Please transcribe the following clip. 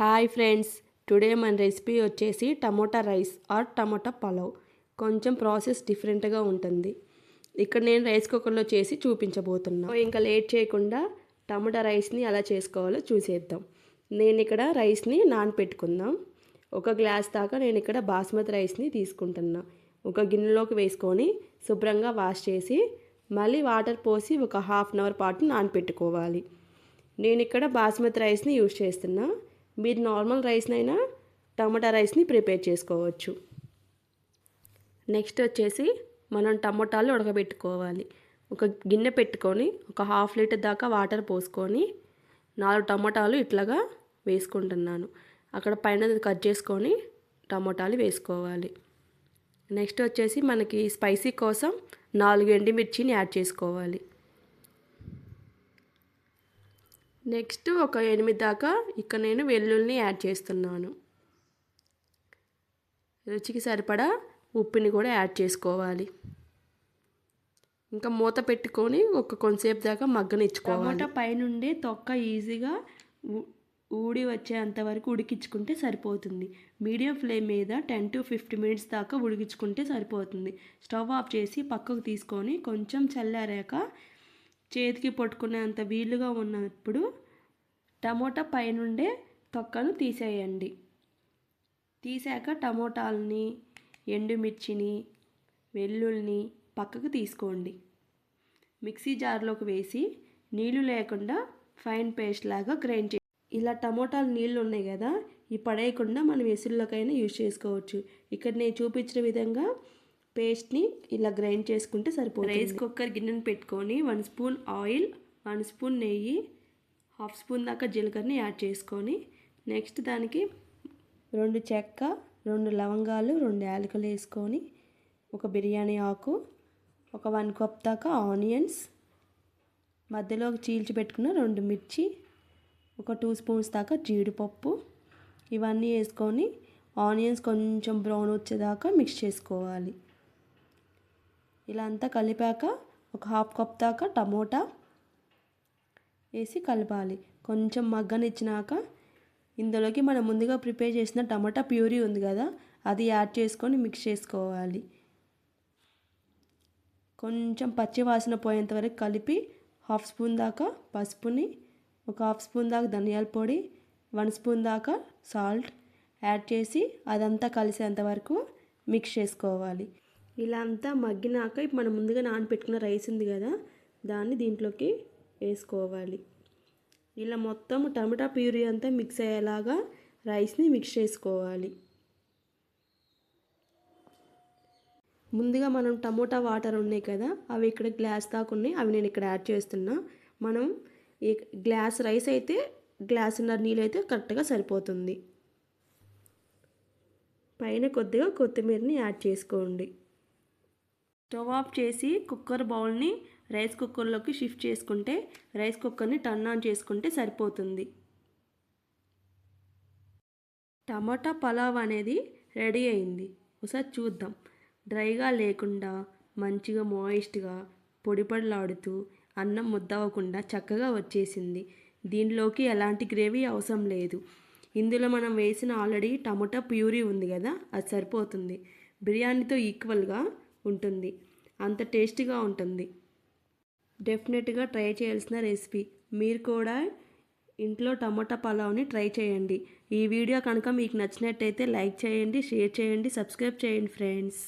Hi friends today మన recipe వచ్చేసి tomato rice or tomato pulao. కొంచెం ప్రాసెస్ డిఫరెంట్గా ఉంటుంది. ఇక్కడ నేను రైస్ కుక్కర్లో చేసి చూపించబోతున్నా. ఇంకా లేట్ చేయకుండా టమోటా రైస్ని ఎలా చేసుకోవాలో చూసేద్దాం. నేను ఇక్కడ రైస్ని నానపెట్టుకుందాం. ఒక గ్లాస్ దాకా నేను ఇక్కడ బాస్మతి రైస్ని తీసుకుంటున్నా. ఒక గిన్నెలోకి వేసుకొని శుభ్రంగా వాష్ చేసి మళ్ళీ వాటర్ పోసి ఒక హాఫ్ అన్ అవర్ పాటు నానపెట్టుకోవాలి. నేను ఇక్కడ బాస్మతి రైస్ని యూజ్ చేస్తున్నా. మీరు నార్మల్ రైస్నైనా టమాటా రైస్ని ప్రిపేర్ చేసుకోవచ్చు. నెక్స్ట్ వచ్చేసి మనం టమోటాలు ఉడకబెట్టుకోవాలి. ఒక గిన్నె పెట్టుకొని ఒక హాఫ్ లీటర్ దాకా వాటర్ పోసుకొని నాలుగు టమోటాలు ఇట్లాగా వేసుకుంటున్నాను. అక్కడ పైన కట్ చేసుకొని టమోటాలు వేసుకోవాలి. నెక్స్ట్ వచ్చేసి మనకి స్పైసీ కోసం నాలుగు ఎండిమిర్చిని యాడ్ చేసుకోవాలి. నెక్స్ట్ ఒక ఎనిమిది దాకా ఇక్కడ నేను వెల్లుల్ని యాడ్ చేస్తున్నాను. రుచికి సరిపడా ఉప్పుని కూడా యాడ్ చేసుకోవాలి. ఇంకా మూత పెట్టుకొని ఒక కొంతసేపు దాకా మగ్గనిచ్చుకోవాలి. టమాటా పైనుండే తొక్క ఈజీగా ఊడి వచ్చేంత వరకు ఉడికించుకుంటే సరిపోతుంది. మీడియం ఫ్లేమ్ మీద టెన్ టు ఫిఫ్టీ మినిట్స్ దాకా ఉడికించుకుంటే సరిపోతుంది. స్టవ్ ఆఫ్ చేసి పక్కకు తీసుకొని కొంచెం చల్లారాక చేతికి పట్టుకునేంత వీలుగా ఉన్నప్పుడు టమోటా పైనుండే తొక్కను తీసేయండి. తీసాక టమోటాలని ఎండుమిర్చిని వెల్లుల్ని పక్కకు తీసుకోండి. మిక్సీ జార్లోకి వేసి నీళ్ళు లేకుండా ఫైన్ పేస్ట్ లాగా గ్రైండ్ చే ఇలా టమోటాలు నీళ్ళు ఉన్నాయి కదా ఈ పడేయకుండా మనం ఎసుల్లోకైనా యూజ్ చేసుకోవచ్చు. ఇక్కడ నేను చూపించిన విధంగా పేస్ట్ని ఇలా గ్రైండ్ చేసుకుంటే సరిపోతుంది. రైస్ కుక్కర్ గిన్నెను పెట్టుకొని one spoon oil one spoon నెయ్యి హాఫ్ స్పూన్ దాకా జీలకర్రని యాడ్ చేసుకొని నెక్స్ట్ దానికి రెండు చెక్క రెండు లవంగాలు రెండు యాలకులు వేసుకొని ఒక బిర్యానీ ఆకు ఒక వన్ కప్ దాకా ఆనియన్స్ మధ్యలో చీల్చి పెట్టుకున్న రెండు మిర్చి ఒక టూ స్పూన్స్ దాకా జీడిపప్పు ఇవన్నీ వేసుకొని ఆనియన్స్ కొంచెం బ్రౌన్ వచ్చేదాకా మిక్స్ చేసుకోవాలి. ఇలా అంతా కలిపాక ఒక హాఫ్ కప్ దాకా టమోటా వేసి కలపాలి. కొంచెం మగ్గనిచ్చినాక ఇందులోకి మనం ముందుగా ప్రిపేర్ చేసిన టమాటా ప్యూరీ ఉంది కదా అది యాడ్ చేసుకొని మిక్స్ చేసుకోవాలి. కొంచెం పచ్చి వాసన పోయేంత వరకు కలిపి హాఫ్ స్పూన్ దాకా పసుపుని ఒక హాఫ్ స్పూన్ దాకా ధనియాల పొడి వన్ స్పూన్ దాకా సాల్ట్ యాడ్ చేసి అదంతా కలిసేంత వరకు మిక్స్ చేసుకోవాలి. ఇలా అంతా మగ్గినాక ఇప్పుడు మనం ముందుగా నానపెట్టుకున్న రైస్ ఉంది కదా దాన్ని దీంట్లోకి వేసుకోవాలి. ఇలా మొత్తం టమాటా ప్యూరీ అంతా మిక్స్ అయ్యేలాగా రైస్ని మిక్స్ చేసుకోవాలి. ముందుగా మనం టమోటా వాటర్ ఉన్నాయి కదా అవి ఇక్కడ గ్లాస్ దాకా ఉన్నాయి అవి నేను ఇక్కడ యాడ్ చేస్తున్నా. మనం ఈ గ్లాస్ రైస్ అయితే గ్లాసున్నర నీళ్ళు అయితే కరెక్ట్గా సరిపోతుంది. పైన కొద్దిగా కొత్తిమీరని యాడ్ చేసుకోండి. స్టవ్ ఆఫ్ చేసి కుక్కర్ బౌల్ని రైస్ కుక్కర్లోకి షిఫ్ట్ చేసుకుంటే రైస్ కుక్కర్ని టర్న్ ఆన్ చేసుకుంటే సరిపోతుంది. టమాటా పలావ్ అనేది రెడీ అయింది. ఒకసారి చూద్దాం. డ్రైగా లేకుండా మంచిగా మాయిస్ట్గా పొడి పొడిలాడుతూ అన్నం ముద్దవకుండా చక్కగా వచ్చేసింది. దీనిలోకి ఎలాంటి గ్రేవీ అవసరం లేదు. ఇందులో మనం వేసిన ఆల్రెడీ టమాటా ప్యూరీ ఉంది కదా అది సరిపోతుంది. బిర్యానీతో ఈక్వల్గా ఉంటుంది. అంత టేస్టీగా ఉంటుంది. డెఫినెట్గా ట్రై చేయాల్సిన రెసిపీ. మీరు కూడా ఇంట్లో టమాటా పలావ్ని ట్రై చేయండి. ఈ వీడియో కనుక మీకు నచ్చినట్టయితే లైక్ చేయండి షేర్ చేయండి సబ్స్క్రైబ్ చేయండి ఫ్రెండ్స్.